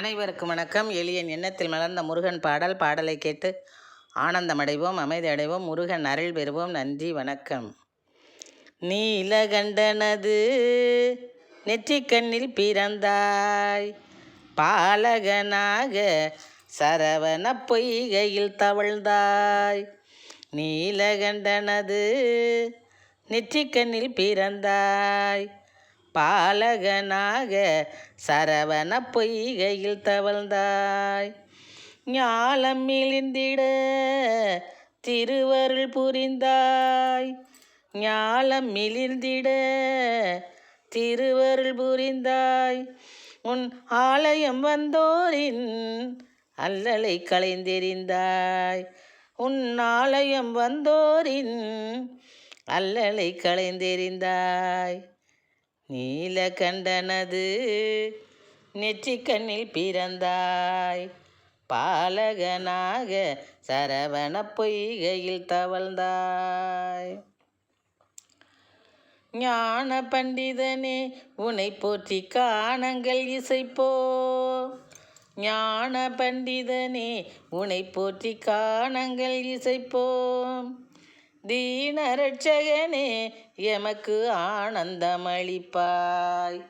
அனைவருக்கும் வணக்கம். எளியன் எண்ணத்தில் மலர்ந்த முருகன் பாடல் பாடலை கேட்டு ஆனந்தமடைவோம் அமைதி அடைவோம் முருகன் அருள் பெறுவோம். நன்றி வணக்கம். நீலகண்டனது நெற்றிக்கண்ணில் பிறந்தாய். பாலகனாக சரவண பொய்கையில் தவழ்ந்தாய். நீலகண்டனது நெற்றிக்கண்ணில் பிறந்தாய். பாலகனாக சரவண பொய்கையில் தவழ்ந்தாய். ஞாலம் மிளிந்திட திருவருள் புரிந்தாய். ஞாலம் மிளிர்ந்திட திருவருள் புரிந்தாய். உன் ஆலயம் வந்தோரின் அல்லலை களைந்தெறிந்தாய். உன் ஆலயம் வந்தோரின் அல்லலை களைந்தெறிந்தாய். நீலகண்டனது நெற்றிக்கண்ணில் பிறந்தாய். பாலகனாக சரவண பொய்கையில் தவழ்ந்தாய். ஞான பண்டிதனே உனை போற்றி காணங்கள் இசைப்போ. ஞான பண்டிதனே உனை போற்றி காணங்கள் இசைப்போம். தீனரட்சகனே எமக்கு ஆனந்தமளிப்பாய்.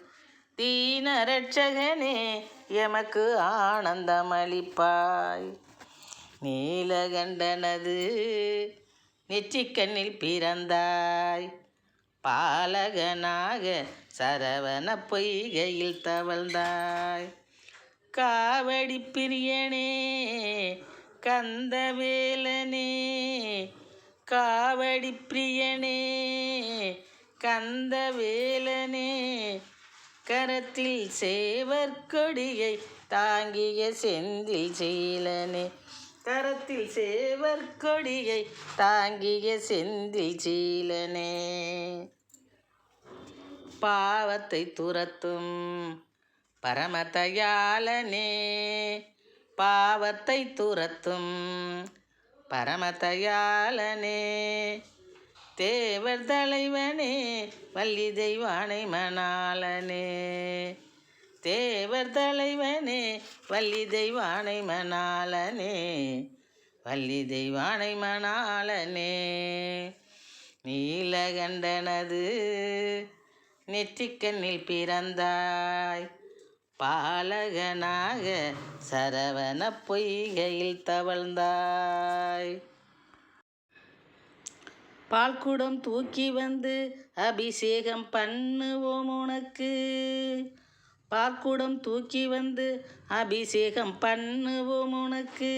தீனரட்சகனே எமக்கு ஆனந்தமளிப்பாய். நீலகண்டனது நெற்றிக்கண்ணில் பிறந்தாய். பாலகனாக சரவண பொய்கையில் தவழ்ந்தாய். காவடி பிரியனே கந்தவேலனே காவடி பிரியனே கந்தவேலனே கரத்தில் சேவர் கொடியை தாங்கிய செந்தில் சீலனே கரத்தில் சேவர் கொடியை தாங்கிய செந்தில் சீலனே. பாவத்தை துரத்தும் பரமதயாலனே பாவத்தை துரத்தும் பரமதயாளனே தேவர் தலைவனே வள்ளி தெய்வானை மணாலனே தேவர் தலைவனே வள்ளி தெய்வானை மணாலனே வள்ளி தெய்வானை மணாலனே நீலகண்டனது நெற்றிக்கண்ணில் பிறந்தாய் பாலகனாக சரவண பொய்கையில் தவழ்ந்தாய். பால்குடம் தூக்கி வந்து அபிஷேகம் பண்ணுவோம் உனக்கு. பால்குடம் தூக்கி வந்து அபிஷேகம் பண்ணுவோம் உனக்கு.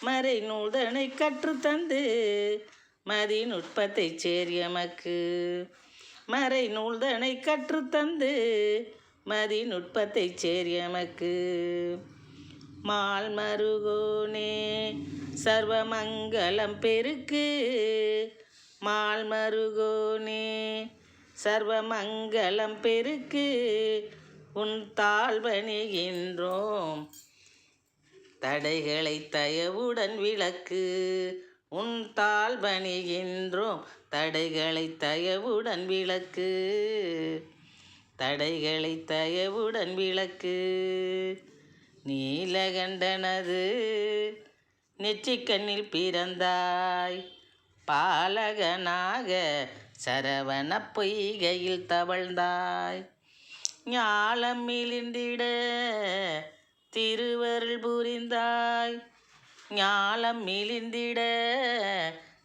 மறை நூதனை கற்றுத்தந்து மதி நுட்பத்தை சேரியமக்கு மறை நூல்தனை கற்றுத்தந்து மதி நுட்பத்தை சேரியமக்கு மால் மருகோனே சர்வமங்கலம் பெருக்கு. மால் மருகோனே சர்வமங்கலம் பெருக்கு. உன் தாழ்வணிகின்றோம். தடைகளை தயவுடன் விளக்கு. உன் தாழ்வணிகின்றோம். தடைகளை தயவுடன் விளக்கு. தடைகளை தயவுடன் விளக்கு. நீலகண்டனது நெற்றிக்கண்ணில் பிறந்தாய். பாலகனாக சரவண பொய்கையில் தவழ்ந்தாய். ஞாலம் மிளிந்திட திருவருள் புரிந்தாய். ஞாலம் மிளிந்திட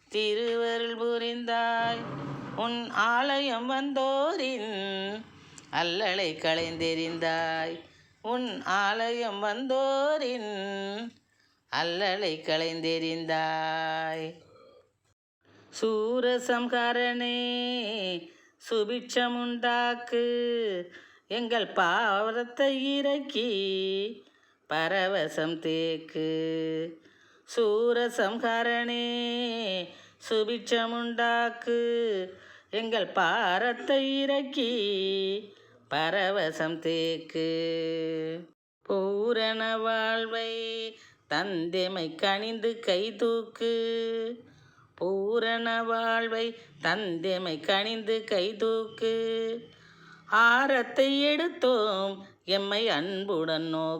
திருவருள் புரிந்தாய். உன் ஆலயம் வந்தோரின் அல்லலை களைந்தெறிந்தாய். உன் ஆலயம் வந்தோரின் அல்லலை களைந்தெறிந்தாய். சூரசம்ஹரணே சுபிட்சமுண்டாக்கு எங்கள் பாவத்தை இறக்கி பரவசம் தேக்கு. சூரசம்ஹரணே சுபிட்சமுண்டாக்கு எங்கள் பாரத்தை இறக்கி பரவசம் தேக்கு. பூரண வாழ்வை தந்தெமை கணிந்து கை தூக்கு பூரண வாழ்வை தந்தெமை கணிந்து கை தூக்கு ஆரத்தை எடுத்தோம் எம்மை அன்புடன் நோக்கு.